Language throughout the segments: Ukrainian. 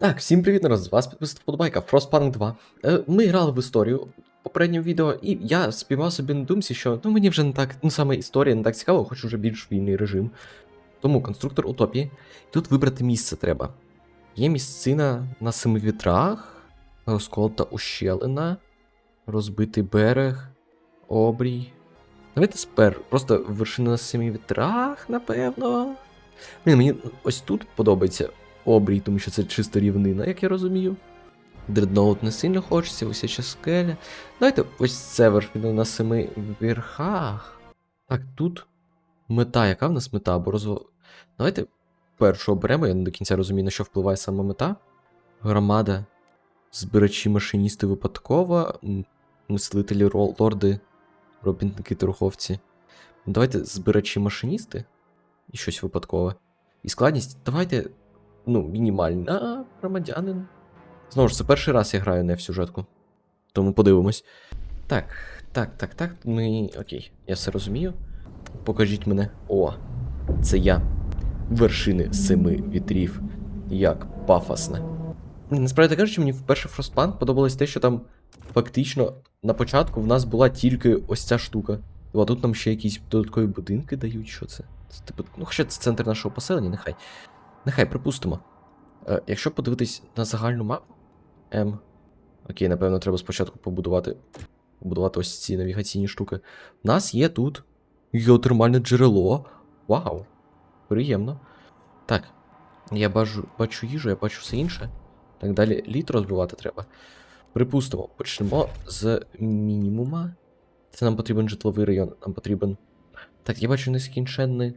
Так, всім привіт, народ, вас підписав Подбайка, Frostpunk 2. Е, Ми грали в історію попередньому відео, і я співав собі на думці, що ну мені вже не так, ну саме історія не так цікаво, хочу вже більш вільний режим. Тому конструктор утопії. Тут вибрати місце треба. Є місцина на семи вітрах, розколота ущелина, розбитий берег, обрій. Давайте спер, просто вершина на семи вітрах, напевно. Блін, мені ось тут подобається обрій, тому що це чисто рівнина, як я розумію. Дредноут не сильно хочеться, висяча скеля. Давайте ось це вершина на семи верхах. Так, тут мета, яка в нас мета? Або розво... Давайте першу оберемо, я не до кінця розумію, на що впливає сама мета. Громада, збирачі машиністи випадково, мислителі лорди, робітники торговці. Давайте збирачі машиністи і щось випадкове. І складність, давайте ну, мінімальна громадянин. Знову ж, це перший раз я граю не в сюжетку. Тому подивимось. Так, так, так, так. Ми. Окей, я все розумію. Покажіть мене. О, це я. Вершини семи вітрів. Як пафосне. Насправді кажучи, мені вперше Frostpunk подобалось те, що там фактично на початку в нас була тільки ось ця штука. А тут нам ще якісь додаткові будинки дають, що це? Це типу, ну, хоча це центр нашого поселення, нехай. Нехай припустимо. Е, якщо подивитись на загальну мапу. М. Окей, напевно, треба спочатку побудувати. Побудувати ось ці навігаційні штуки. У нас є тут геотермальне джерело. Вау! Приємно. Так. Я бачу, бачу їжу, я бачу все інше. Так далі літ розбивати треба. Припустимо, почнемо з мінімума. Це нам потрібен житловий район, нам потрібен. Так, я бачу нескінченне.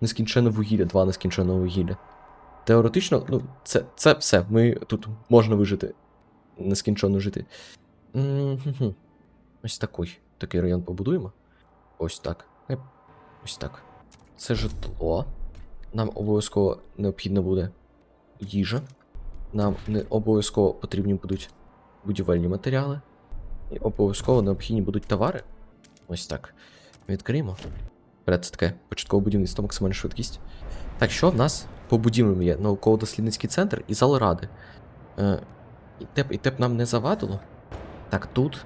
Нескінченне вугілля, два нескінченного вугілля. Теоретично, ну, це, це все. Ми тут можна вижити. Нескінченно жити. М-хм-хм. Ось такий. Такий район побудуємо. Ось так. Ось так. Це житло. Нам обов'язково необхідна буде їжа. Нам не обов'язково потрібні будуть будівельні матеріали. І обов'язково необхідні будуть товари. Ось так. Відкриємо. Це таке початкове будівництво, максимальна швидкість. Так, що в нас по будівлям є? Науково-дослідницький центр і зал ради. Е, і теп, і теп нам не завадило. Так, тут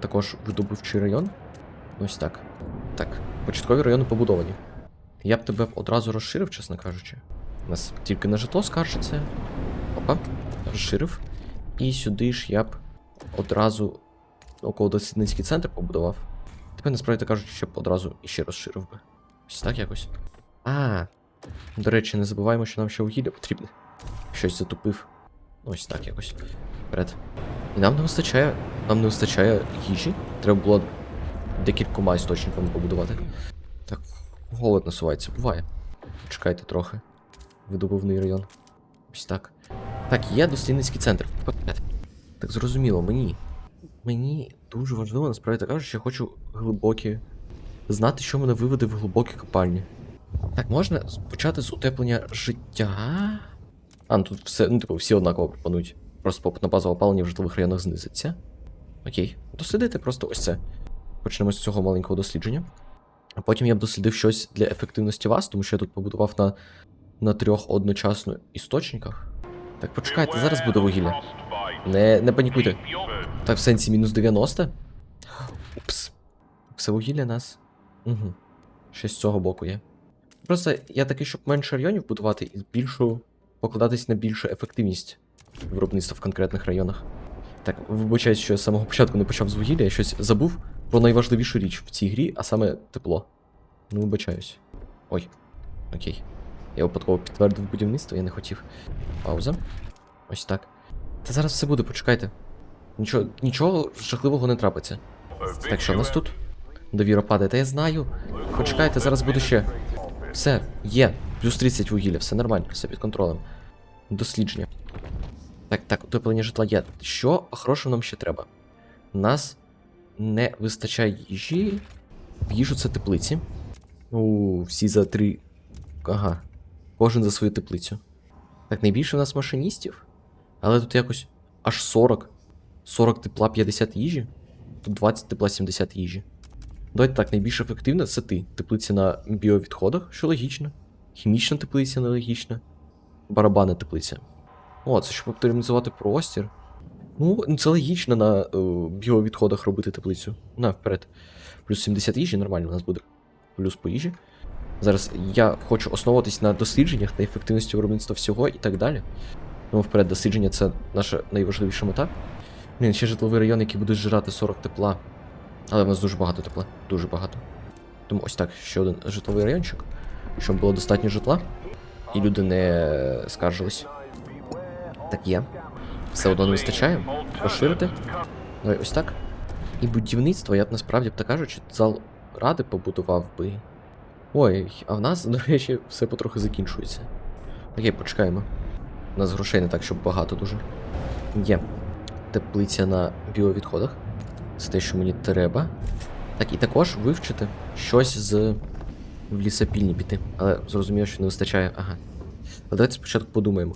також видобувчий район. Ось так. Так, початкові райони побудовані. Я б тебе одразу розширив, чесно кажучи. У нас тільки на житло скаржиться. Опа, розширив. І сюди ж я б одразу науково-дослідницький центр побудував. Тепер насправді кажучи, щоб одразу іще розширив би. Ось так якось. А, до речі, не забуваємо, що нам ще вугілля потрібне. Щось затупив. Ось так якось. Вперед. І нам не вистачає. Нам не вистачає їжі. Треба було декількома істочниками побудувати. Так, голод насувається, буває. Чекайте трохи. Видобувний район. Ось так. Так, є дослідницький центр. Так зрозуміло, мені. Мені дуже важливо, насправді так кажучи, я хочу глибокі. Знати, що мене виведе в глибокі копальні. Так, можна почати з утеплення життя. А, ну тут все, ну, типу, всі однаково пропонують. Просто попит на базове опалення в житлових районах знизиться. Окей. Дослідити просто ось це. Почнемо з цього маленького дослідження. А потім я б дослідив щось для ефективності вас, тому що я тут побудував на, на трьох одночасно істочниках. Так, почекайте, зараз буде вугілля. Не, не панікуйте. Так, в сенсі мінус 90. Упс. Все вугілля нас. Угу. Ще з цього боку є. Просто я такий, щоб менше районів будувати і більшу. покладатись на більшу ефективність виробництва в конкретних районах. Так, вибачаюсь, що я з самого початку не почав з вугілля, я щось забув про найважливішу річ в цій грі, а саме тепло. Ну, вибачаюсь. Ой. Окей. Я випадково підтвердив будівництво, я не хотів. Пауза. Ось так. Та зараз все буде, почекайте. Нічого, нічого жахливого не трапиться. Так, що в нас тут? Довіра падає, та я знаю. Почекайте, зараз буде ще. Все, є. Плюс 30 вугілля, все нормально, все під контролем. Дослідження. Так, так, утеплення житла є. Що хорошого нам ще треба? Нас не вистачає їжі. В їжу це теплиці. У, всі за три. Ага. Кожен за свою теплицю. Так, найбільше у нас машиністів. Але тут якось аж 40. 40 тепла 50 їжі. Тут 20 тепла 70 їжі. Давайте так, найбільш ефективно це ти. Теплиця на біовідходах, що логічно. Хімічна теплиця нелогічна. Барабанна теплиця. О, це щоб оптимізувати простір. Ну, це логічно на е, біовідходах робити теплицю. На, вперед. Плюс 70 їжі, нормально у нас буде. Плюс по їжі. Зараз я хочу основуватись на дослідженнях, на ефективності виробництва всього і так далі. Ну, вперед, дослідження це наша найважливіша мета. Блін, ще житловий район, який буде зжирати 40 тепла. Але в нас дуже багато тепла. Дуже багато. Тому ось так, ще один житловий райончик. Щоб було достатньо житла. І люди не скаржились. Так є. Все одно не вистачає. Розширити. Давай ось так. І будівництво, я б насправді б так кажучи, зал ради побудував би. Ой, а в нас, до речі, все потрохи закінчується. Окей, почекаємо. У нас грошей не так, щоб багато дуже. Є. Теплиця на біовідходах. Це те, що мені треба. Так, і також вивчити щось з в лісопільні піти. Але зрозуміло, що не вистачає. Ага. Але давайте спочатку подумаємо.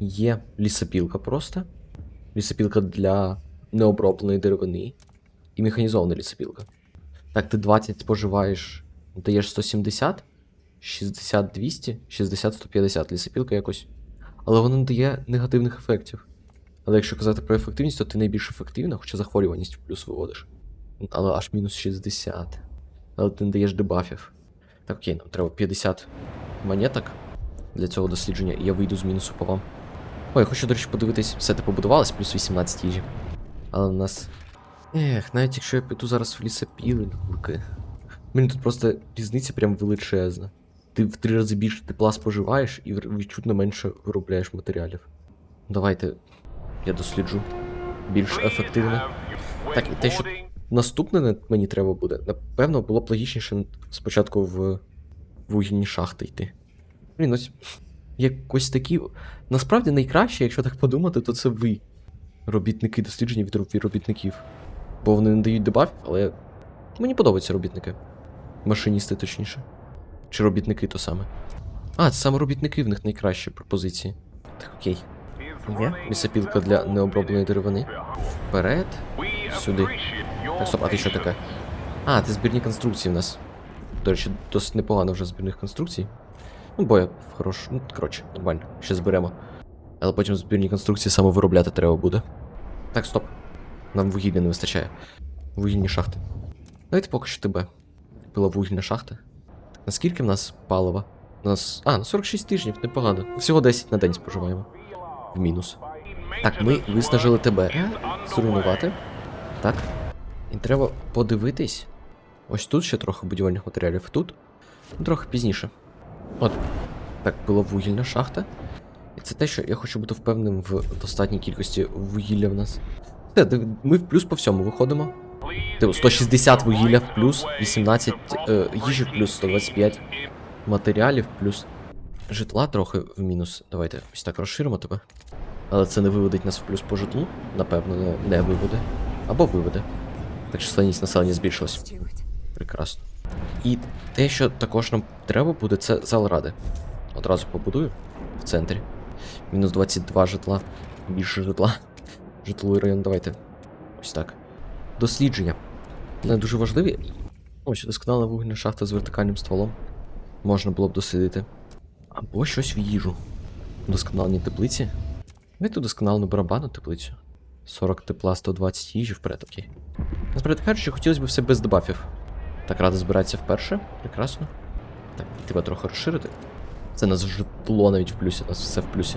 Є лісопілка просто. Лісопілка для необробленої деревини. І механізована лісопілка. Так, ти 20 споживаєш, даєш 170, 60 200, 60 150 лісопілка якось. Але вона не дає негативних ефектів. Але якщо казати про ефективність, то ти найбільш ефективна, хоча захворюваність в плюс виводиш. Але аж мінус 60. Але ти не даєш дебафів. Так, окей, нам треба 50 монеток для цього дослідження, і я вийду з мінусу по вам. Ой, я хочу, до речі, подивитись, все ти побудувалось, плюс 18 їжі. Але у нас. Ех, навіть якщо я піду зараз в лісопілки. Блін, тут просто різниця прям величезна. Ти в три рази більше тепла споживаєш і відчутно менше виробляєш матеріалів. Давайте я досліджу більш ефективно. Так, і те, що наступне мені треба буде, напевно, було б логічніше спочатку в вугільні шахти йти. Блін, ось якось такі. Насправді найкраще, якщо так подумати, то це ви. Робітники дослідження від робітників. Бо вони не дають дебафів, але мені подобаються робітники. Машиністи, точніше. Чи робітники то саме. А, це саме робітники в них найкращі пропозиції. Так, окей. Є лісопілка для необробленої деревини. Вперед. Сюди. Так, стоп, а ти що таке? А, це збірні конструкції в нас. До речі, досить непогано вже збірних конструкцій. Ну, боя хорош. Ну, коротше, нормально. Ще зберемо. Але потім збірні конструкції саме виробляти треба буде. Так, стоп. Нам вугілля не вистачає. Вугільні шахти. Давайте поки що тебе. Була вугільна шахта. Наскільки в нас палива? У нас. А, на 46 тижнів, непогано. Всього 10 на день споживаємо. В мінус. Так, ми виснажили тебе. Зруйнувати. Так. І треба подивитись. Ось тут ще трохи будівельних матеріалів. Тут. Ну, трохи пізніше. От. Так, була вугільна шахта. І це те, що я хочу бути впевненим в достатній кількості вугілля в нас. Див- ми в плюс по всьому виходимо. Типу, 160 вугілля в плюс, 18 е, їжі плюс, 125 матеріалів плюс. Житла трохи в мінус. Давайте ось так розширимо тебе. Але це не виведить нас в плюс по житлу. Напевно, не, не виведе. Або виведе. Так численність населення збільшилась. Прекрасно. І те, що також нам треба буде, це зал ради. Одразу побудую в центрі. Мінус 22 житла. Більше житла. Житловий район, давайте. Ось так. Дослідження. Вони дуже важливі. Ось досконала вугільна шахта з вертикальним стволом. Можна було б дослідити. Або щось в їжу. Досконалені теплиці. Давайте досконалену барабану теплицю. 40 тепла, 120 їжі вперед, окей. Насправді кажучи, хотілося б все без дебафів. Так, рада збирається вперше. Прекрасно. Так, треба трохи розширити. Це нас житло навіть в плюсі, нас все в плюсі.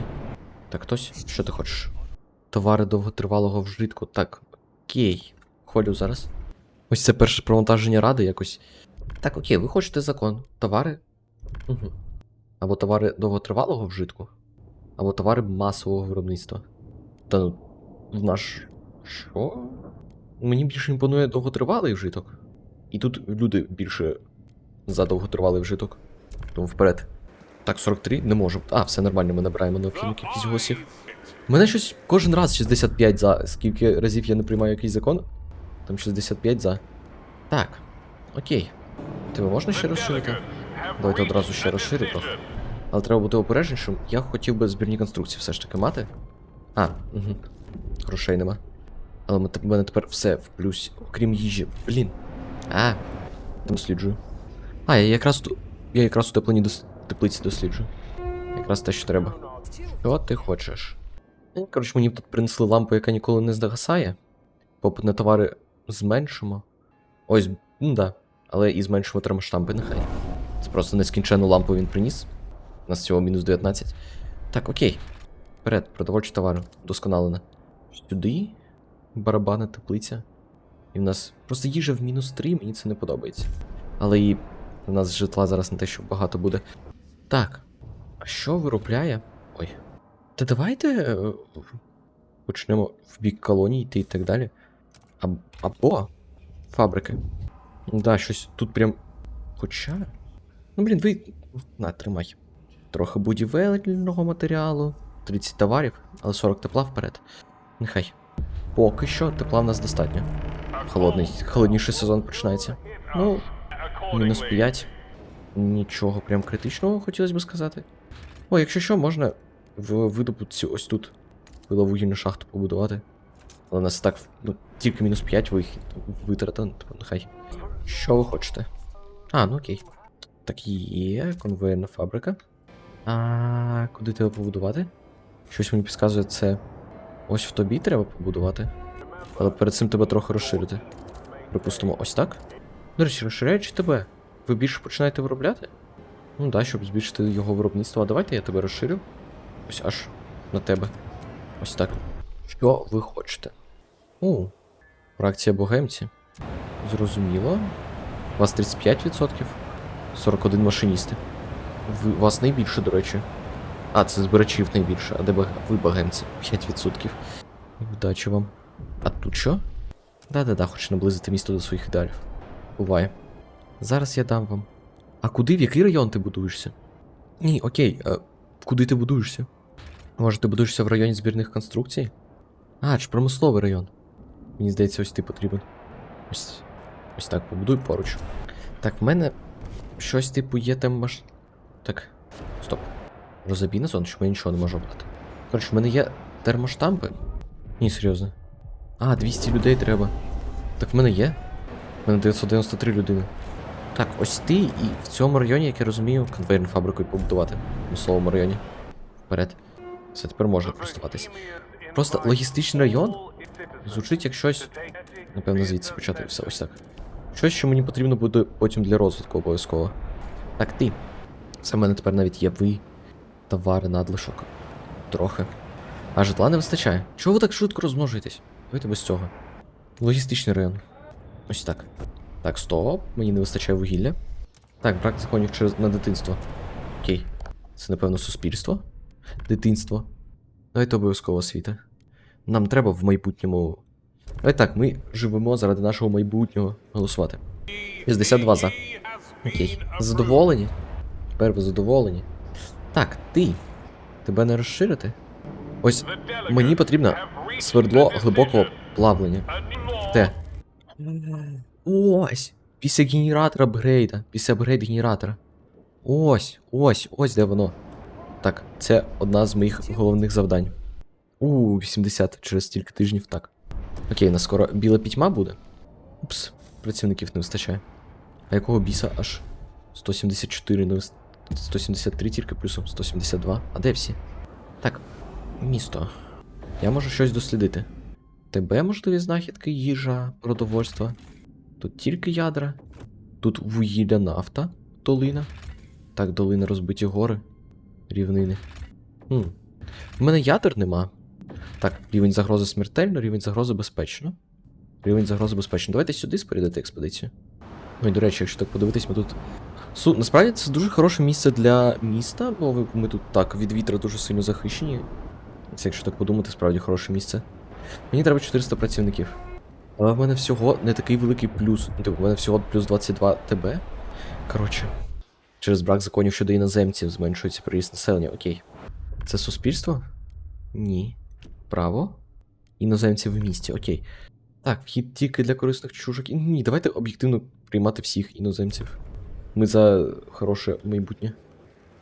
Так, хтось, що ти хочеш? Товари довготривалого вжитку. Так, окей. Холю зараз. Ось це перше провантаження ради якось. Так, окей, ви хочете закон. Товари. Угу. Або товари довготривалого вжитку, або товари масового виробництва. Та ну, в наш. Що? Мені більше імпонує довготривалий вжиток. І тут люди більше за довготривалий вжиток. Тому вперед. Так, 43, не можу. А, все нормально, ми набираємо необхідну кількість голосів. У мене щось кожен раз 65 за. Скільки разів я не приймаю якийсь закон? Там 65 за. Так. Окей. Тебе можна ще розширити? Давайте одразу ще розширю. Але треба бути обережнішим. Я хотів би збірні конструкції все ж таки мати. А, угу. Грошей нема. Але в мене тепер все в плюсі, окрім їжі. Блін. А, там досліджую. А, я якраз. Я якраз у теплині дос... теплиці досліджую. Якраз те, що треба. Що ти хочеш? Ну, Коротше, мені тут принесли лампу, яка ніколи не здогасає. Попит на товари зменшимо. Ось, ну да. Але і зменшимо термоштампи, нехай. Це просто нескінченну лампу він приніс. У нас всього мінус 19. Так, окей. Вперед, продовольчі товари. Досконалено. Сюди. Барабани, теплиця. І в нас просто їжа в мінус 3, мені це не подобається. Але і у нас житла зараз не те, що багато буде. Так. А що виробляє? Ой. Та давайте е, почнемо в бік колоній йти і так далі. Аб- або фабрики. Да, щось тут прям. Хоча. Ну, блін, ви. На, тримай. Трохи будівельного матеріалу, 30 товарів, але 40 тепла вперед. Нехай. Поки що тепла в нас достатньо. Холодний, холодніший сезон починається. Ну, мінус 5. Нічого прям критичного, хотілося б сказати. О, якщо що, можна в видобутці ось тут вугільну шахту побудувати. Але у нас так, ну, тільки мінус 5 вихід витрата, ну, нехай. Що ви хочете? А, ну окей. Так є, конвейерна фабрика. А куди тебе побудувати? Щось мені підказує, це ось в тобі треба побудувати. Але перед цим тебе трохи розширити. Припустимо, ось так. До речі, розширяючи тебе, ви більше починаєте виробляти? Ну да, щоб збільшити його виробництво. А давайте я тебе розширю. Ось аж на тебе. Ось так. Що ви хочете? О, фракція богемці. Зрозуміло. У вас 35%. 41 машиністи. Ви, у вас найбільше, до речі. А, це збирачів найбільше, а де баг... ви богемці? 5%. Вдачі вам. А тут що? Да-да-да, хочу наблизити місто до своїх ідеалів. Буває. Зараз я дам вам. А куди, в який район ти будуєшся? Ні, окей, а куди ти будуєшся? Може, ти будуєшся в районі збірних конструкцій? А, чи промисловий район. Мені здається, ось ти потрібен. Ось. Ось так побудуй поруч. Так, в мене щось типу є там маш. Так. Стоп. Розобій на зону, що я нічого не можу обрати. Коротше, в мене є термоштампи. Ні, серйозно. А, 200 людей треба. Так в мене є. В мене 993 людини. Так, ось ти і в цьому районі, як я розумію, конвейерну фабрику побудувати. У словому районі. Вперед. Все тепер може користуватися. Просто логістичний район звучить як щось. Напевно, звідси почати все ось так. Щось, що мені потрібно буде потім для розвитку обов'язково. Так, ти. Це в мене тепер навіть є ви. Товари, надлишок. Трохи. А житла не вистачає. Чого ви так швидко розмножуєтесь? Давайте без цього. Логістичний район. Ось так. Так, стоп, мені не вистачає вугілля. Так, брак законів через на дитинство. Окей. Це, напевно, суспільство. Дитинство. Давайте обов'язково освіта. Нам треба в майбутньому. Давай так, ми живемо заради нашого майбутнього голосувати. 62 за. Окей. Задоволені? Тепер ви задоволені. Так, ти. Тебе не розширити? Ось мені потрібно свердло глибокого плавлення. Де? Ось. Після генератора апгрейда. Після апгрейд генератора. Ось, ось, ось де воно. Так, це одна з моїх головних завдань. У, 80 через стільки тижнів, так. Окей, нас скоро біла пітьма буде. Упс, працівників не вистачає. А якого біса аж 174 не вис... 173 тільки плюсом 172. А де всі? Так, місто. Я можу щось дослідити. Тебе можливі знахідки, їжа, продовольство. Тут тільки ядра. Тут вугілля нафта, долина. Так, долина розбиті гори, рівнини. Хм. У мене ядер нема. Так, рівень загрози смертельно, рівень загрози безпечно. Рівень загрози безпечно. Давайте сюди спорядити експедицію. Ой, до речі, якщо так подивитись, ми тут. Су, насправді це дуже хороше місце для міста, бо ми тут так від вітра дуже сильно захищені. Це, якщо так подумати, справді хороше місце. Мені треба 400 працівників. Але в мене всього не такий великий плюс. Ну, Типу, в мене всього плюс 22 ТБ. Коротше. Через брак законів щодо іноземців зменшується приріст населення, окей. Це суспільство? Ні. Право? Іноземців в місті, окей. Так, вхід тільки для корисних чужок. Ні, давайте об'єктивно приймати всіх іноземців. Ми за хороше майбутнє.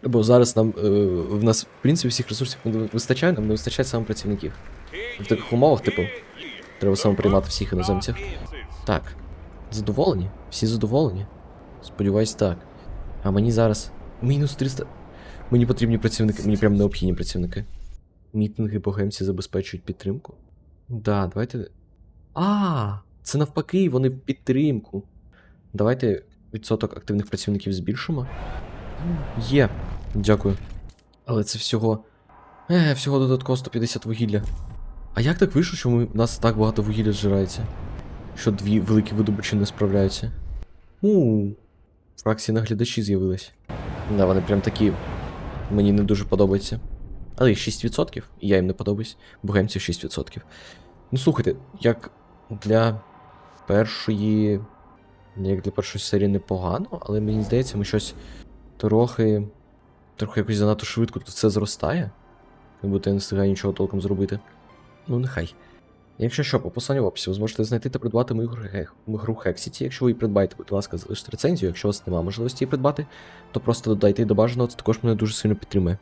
Бо зараз нам е, в нас, в принципі, всіх ресурсів не вистачає, нам не вистачає саме працівників. В таких умовах, типу, треба саме приймати всіх іноземців. Так. Задоволені? Всі задоволені? Сподіваюсь, так. А мені зараз. Мінус 300. Мені потрібні працівники, мені прям необхідні працівники. Мітинги богемці забезпечують підтримку? Да, давайте. А, це навпаки, вони в підтримку. Давайте відсоток активних працівників збільшимо. Є. Дякую. Але це всього. Е, всього додатково 150 вугілля. А як так вийшло, що ми, у нас так багато вугілля зжирається? Що дві великі видобичі не справляються? У, фракції наглядачі з'явились. Да, вони прям такі. Мені не дуже подобаються. Але їх 6%, і я їм не подобаюсь. Богемців 6%. Ну слухайте, як для першої. Як для першої серії непогано, але мені здається, ми щось трохи. Трохи якось занадто швидко тут все зростає. Як будто я не встигаю нічого толком зробити. Ну, нехай. Якщо що, по посиланню в описі ви зможете знайти та придбати мою гру, Хек- мою гру Hexity. Якщо ви її придбаєте, будь ласка, залиште рецензію. Якщо у вас немає можливості її придбати, то просто додайте її до бажаного, це також мене дуже сильно підтримує.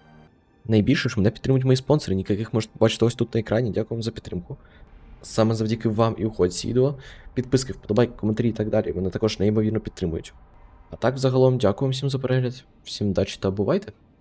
Найбільше ж мене підтримують мої спонсори, яких можете побачити ось тут на екрані. Дякую вам за підтримку. Саме завдяки вам і уході, відео, підписки, вподобайки, коментарі і так далі. Мене також неймовірно підтримують. А так, загалом, дякую всім за перегляд, всім удачі та бувайте!